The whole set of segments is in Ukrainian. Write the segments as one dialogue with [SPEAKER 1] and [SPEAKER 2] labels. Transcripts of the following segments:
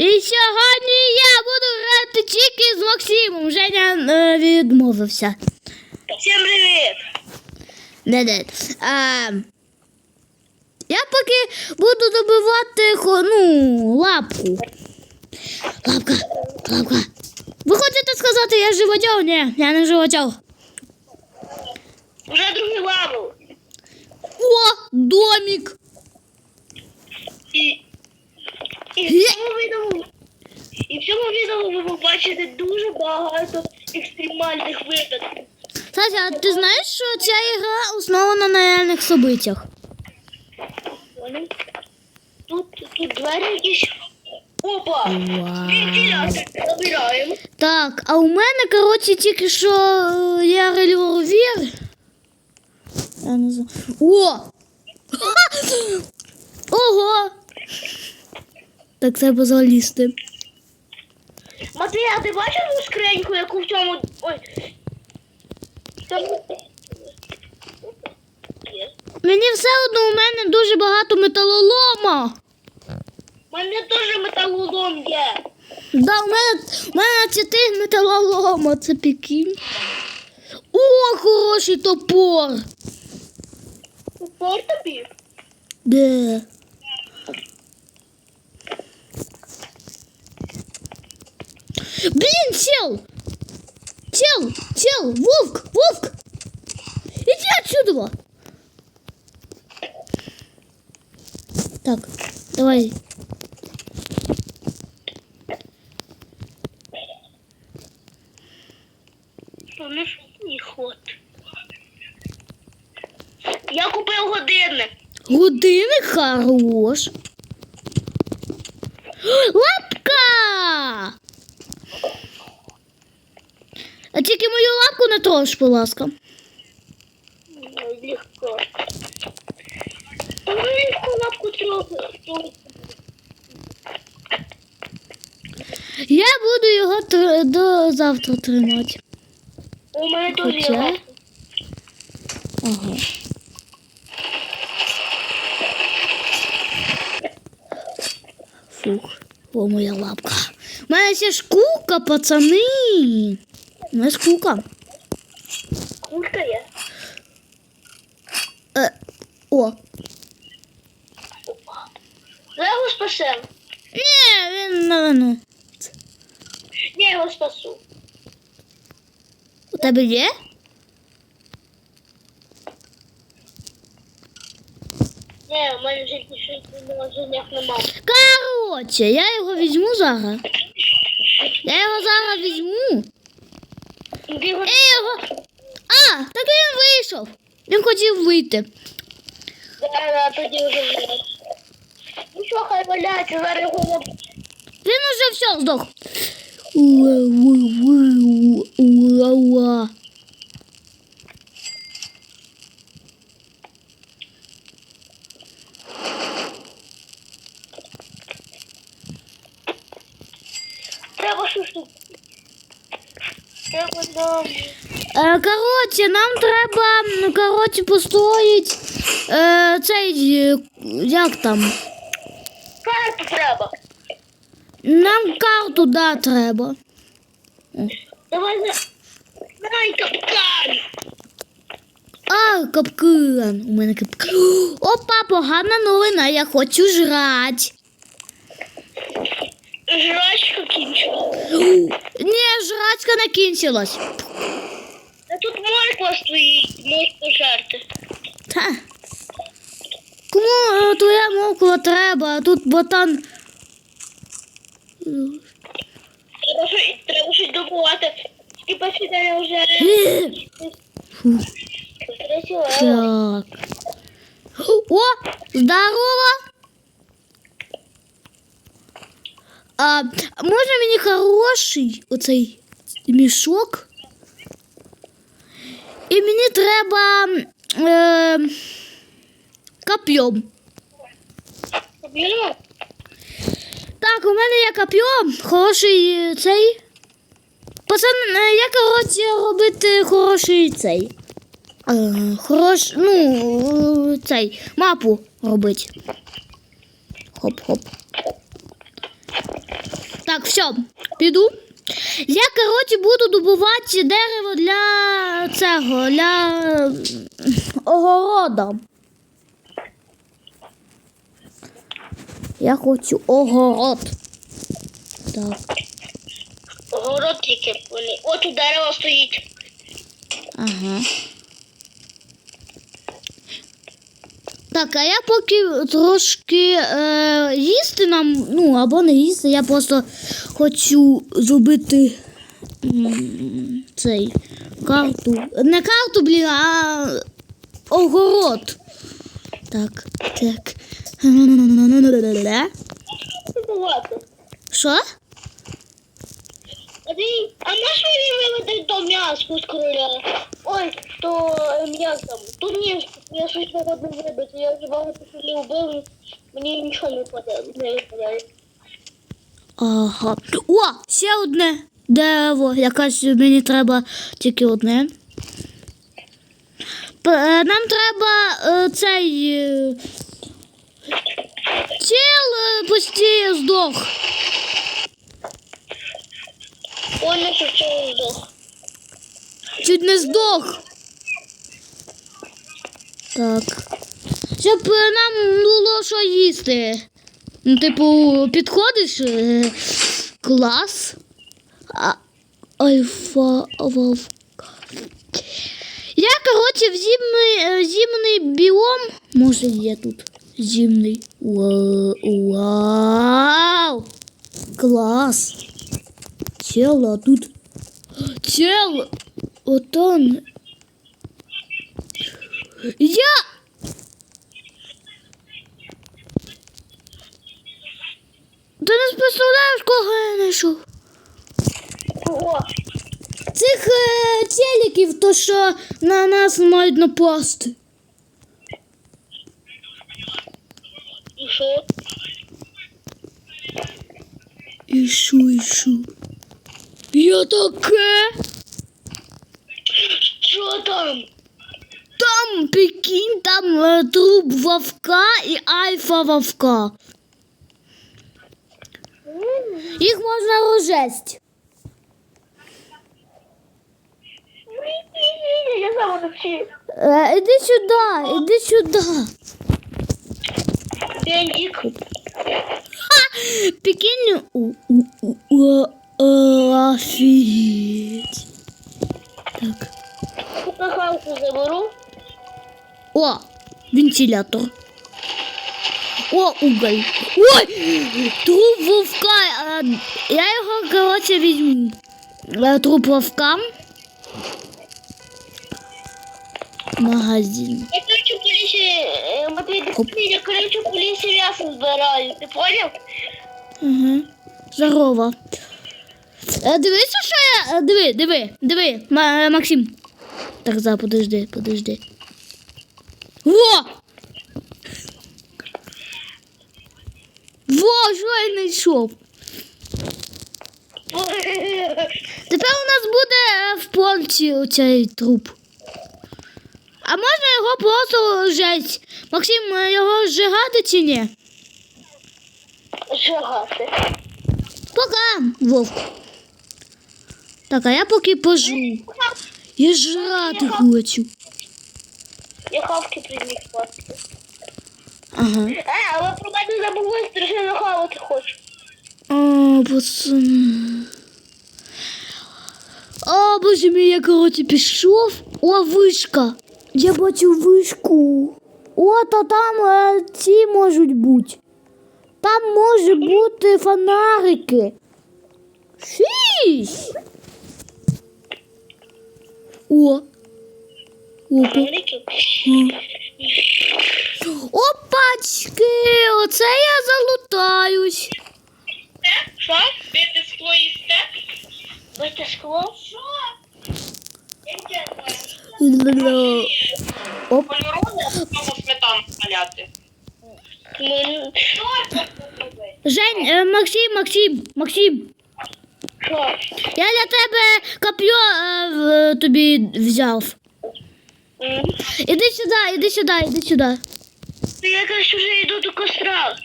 [SPEAKER 1] І сьогодні я буду грати тільки з Максимом. Женя е, відмовився.
[SPEAKER 2] Всім привіт!
[SPEAKER 1] Не-не. А, я поки буду добивати ну, лапку. Лапка, лапка. Ви хочете сказати, я живодьов? Ні, я не живодьов.
[SPEAKER 2] Уже другий лаву.
[SPEAKER 1] О, домик.
[SPEAKER 2] І, і в
[SPEAKER 1] Є.
[SPEAKER 2] цьому відео, і в цьому відео ви побачите дуже багато екстремальних випадків.
[SPEAKER 1] Сася, а ти знаєш, що ця ігра основана на реальних событиях?
[SPEAKER 2] Тут, тут двері якісь. Опа! Вентилятор забираємо.
[SPEAKER 1] Так, а у мене, коротше, тільки що е, я револьвер. Я не знаю. О! Ого! Так треба залізти.
[SPEAKER 2] Матвій, а ти бачив ту скриньку, яку в цьому. Ой. Там...
[SPEAKER 1] Мені все одно у мене дуже багато металолома.
[SPEAKER 2] У мене теж металолом є.
[SPEAKER 1] Да, у мене, у мене чотири металолома, це пікінь. О, хороший топор.
[SPEAKER 2] Упор тобі?
[SPEAKER 1] Де? Блін, чел! Чел, чел, вовк, вовк! Иди отсюда! Так, давай.
[SPEAKER 2] Що не ход. Я купив годинник.
[SPEAKER 1] Годинник хорош. Лапка! А тільки мою лапку не трош, будь ласка.
[SPEAKER 2] Ну, Легко. Ну легко лапку трохи.
[SPEAKER 1] Я буду його тр- до завтра тримати.
[SPEAKER 2] У мене теж є
[SPEAKER 1] Хоча? Ага. Фух, о моя лапка. У мене ще шкурка, пацани. У мене шкурка.
[SPEAKER 2] Курка є.
[SPEAKER 1] Е, о.
[SPEAKER 2] Я його спасем.
[SPEAKER 1] Ні, він напевно.
[SPEAKER 2] Я його спасу.
[SPEAKER 1] У тебе є?
[SPEAKER 2] Ні, у мене вже більше ніяк немає.
[SPEAKER 1] Короче, я його візьму зараз. Я його зараз візьму.
[SPEAKER 2] Його...
[SPEAKER 1] А, так він вийшов. Він хотів вийти.
[SPEAKER 2] Да, да, тоді вже вмираєш. Ну що, хай валяється, зараз його.
[SPEAKER 1] Він уже все здох. Уа-уа-уа-уа-уа.
[SPEAKER 2] Треба щось тут. Треба нам...
[SPEAKER 1] Е, Коротше, нам треба коротше, построїть е, цей, е, як там?
[SPEAKER 2] Карту треба.
[SPEAKER 1] Нам карту, да, треба.
[SPEAKER 2] Давай. Дай капкан.
[SPEAKER 1] А, капкан. У мене капкан. Опа, погана новина, я хочу жрать.
[SPEAKER 2] Жрачка кінчила.
[SPEAKER 1] Ні, жрачка не кінчилась.
[SPEAKER 2] Та тут морква стоїть, можеш пожарти.
[SPEAKER 1] Та. Кому е, твоя мовква треба, а тут ботан.
[SPEAKER 2] Треба щось, треба щось добувати. Тільки посідає вже...
[SPEAKER 1] Так. О, здорово. А, можна мені хороший оцей мішок? І мені треба е, копьом. Так, у мене є копьо, хороший цей. Пацан, е, я коротше робити хороший цей. Е, хорош, ну, цей, мапу робити. Хоп-хоп. Так, все, піду. Я, коротше, буду добувати дерево для цього, для огорода. Я хочу огород. Так,
[SPEAKER 2] Город тільки. От у дерево стоїть.
[SPEAKER 1] ага. Так, а я поки трошки е, їсти нам, ну, або не їсти, я просто хочу зробити цей карту. Не карту, блін, а огород. Так, так. Що?
[SPEAKER 2] А ти, а наш мені виведе то м'ясо з короля? Ой, то е, м'ясо. Тут ні, я щось не можу вибити. Я вже багато солі вбив, мені нічого не випадає.
[SPEAKER 1] Ага. О, ще одне дерево. Якась мені треба тільки одне. Е, Нам треба е, цей. Чел е, почти здох.
[SPEAKER 2] Ой, не що здох.
[SPEAKER 1] Чуть не здох. Так. Щоб е, нам було що їсти. Ну, типу, підходиш. е, Клас. А, альфа вовка. Я, коротше, в зимний, е, зимний біом. Може, є тут зимний. Ва- Вау! Клас! Чел, а тут. Чел! От. Я. Ти не представляєш, кого я знайшов?
[SPEAKER 2] Ого,
[SPEAKER 1] Цих е, челіків, то що на нас мають напасти.
[SPEAKER 2] і що?
[SPEAKER 1] І що, і що? Я таке.
[SPEAKER 2] Що там?
[SPEAKER 1] Там, прикинь, там е, труп вовка і альфа вовка. Їх можна розжесть.
[SPEAKER 2] Я сам вночі.
[SPEAKER 1] Е, іди сюди, іди сюди.
[SPEAKER 2] Бендик.
[SPEAKER 1] Прикинь, у, у, у, у, о, офігеть. Так.
[SPEAKER 2] Кахалку заберу.
[SPEAKER 1] О, вентилятор. О, уголь. Ой, труп вовка. Я його, коротше, візьму. Е, Труп вовка. Магазин.
[SPEAKER 2] Я кричу по лісі, е, Матвій, я по лісі м'ясо збираю. Ти поняв?
[SPEAKER 1] Угу. Здорово. Е, Дивися, що я. Диви, диви, диви, Ма- Максим. Так, за, подожди, подожди. Во! Во, що я знайшов. Тепер у нас буде е, в порті оцей труп. А можна його просто жесть? Максим, е, його зжигати чи ні?
[SPEAKER 2] Жагати.
[SPEAKER 1] Пока, Вовк. Так, а я поки пожру. Я жрати хочу.
[SPEAKER 2] Я хавки приніс пасти.
[SPEAKER 1] Ага.
[SPEAKER 2] Е, але про мене забули, страшно хавати хочу.
[SPEAKER 1] О, пацани. О, боже мій, я коротше пішов. О, вишка. Я бачу вишку. О, та там е, ці можуть бути. Там може бути фонарики. Шість. О. Опа. Опачки, оце я залутаюсь.
[SPEAKER 2] Що? Бити скло їсте? Бити скло? Що?
[SPEAKER 1] Оп.
[SPEAKER 3] Кольорове або сметану маляти.
[SPEAKER 1] Жень, е, Максим, Максим, Максим,
[SPEAKER 2] Що?
[SPEAKER 1] я для тебе коп'ю е, тобі взяв. Іди сюди, іди сюди, іди сюди.
[SPEAKER 2] Ти якось вже йду до костра.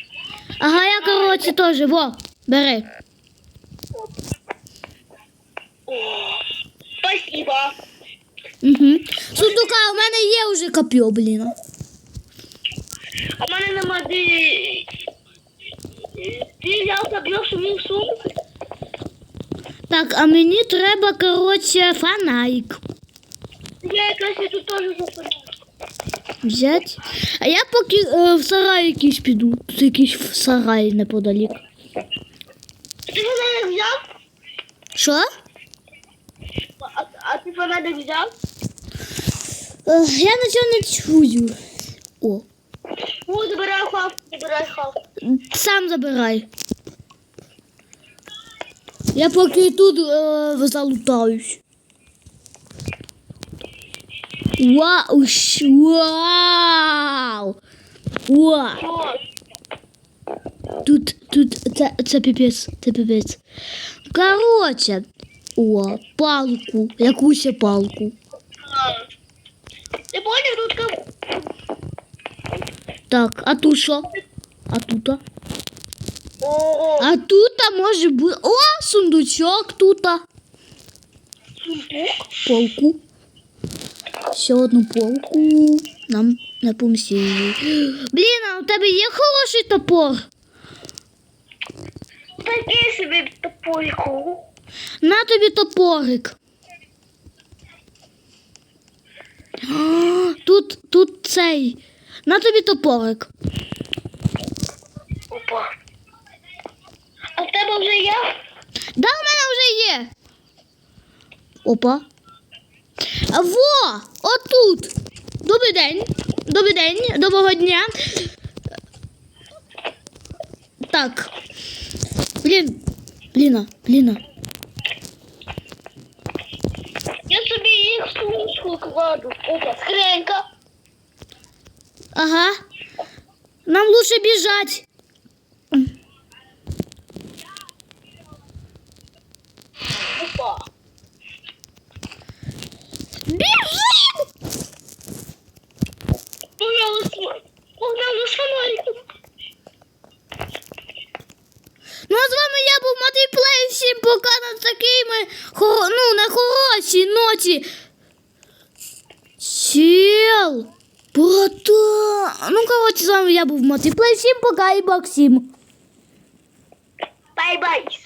[SPEAKER 1] Ага, я коротше теж, во, бери.
[SPEAKER 2] О, спасибо.
[SPEAKER 1] Угу. Сундука, у мене є вже коп'є, блін.
[SPEAKER 2] А в мене нема де... Ти взяв заб'єш мій сумку?
[SPEAKER 1] Так, а мені треба, коротше, фонарик.
[SPEAKER 2] Я якраз і тут теж запитаю.
[SPEAKER 1] Взять. А я поки е, в сарай якийсь піду. Тут якийсь в сарай неподалік.
[SPEAKER 2] Ти фонарик взяв?
[SPEAKER 1] Що?
[SPEAKER 2] А, а ти фонарик взяв?
[SPEAKER 1] Е, я нічого не чую. О,
[SPEAKER 2] О, забирай хав, забирай хав.
[SPEAKER 1] сам забирай. Я поки тут е, залутаюсь. Вау! Вау! Вау! Тут, тут, це, це піпець, це піпець. Коротше, о, палку, якусь палку.
[SPEAKER 2] А. Ти поняв, тут кав...
[SPEAKER 1] Так, а тут що? А тут?
[SPEAKER 2] О,
[SPEAKER 1] А тут може бути. О, сундучок тут.
[SPEAKER 2] сундук.
[SPEAKER 1] Полку. Ще одну полку. Нам не помсіли. Блін, а у тебе є хороший топор?
[SPEAKER 2] Такий собі топольку.
[SPEAKER 1] На тобі топорик. А, Тут, тут цей. На тобі топорик.
[SPEAKER 2] Опа. А в тебе вже є?
[SPEAKER 1] Да, у мене вже є. Опа. Во! Отут. Добрий день. Добрий день. Доброго дня. Так. Блін. Бліна, Бліна.
[SPEAKER 2] Я собі їх в сумочку кладу. Опа, скринька.
[SPEAKER 1] Ага. Нам лучше бежать.
[SPEAKER 2] Опа.
[SPEAKER 1] Бежим!
[SPEAKER 2] З фонариком.
[SPEAKER 1] Ну а з вами я був Матвій Всім пока на такими хоро... ну, на хорошій ноті. Чел. Братан. Ну, коротше, з вами я був Матвій Всім пока і Максим.
[SPEAKER 2] Бай-бай.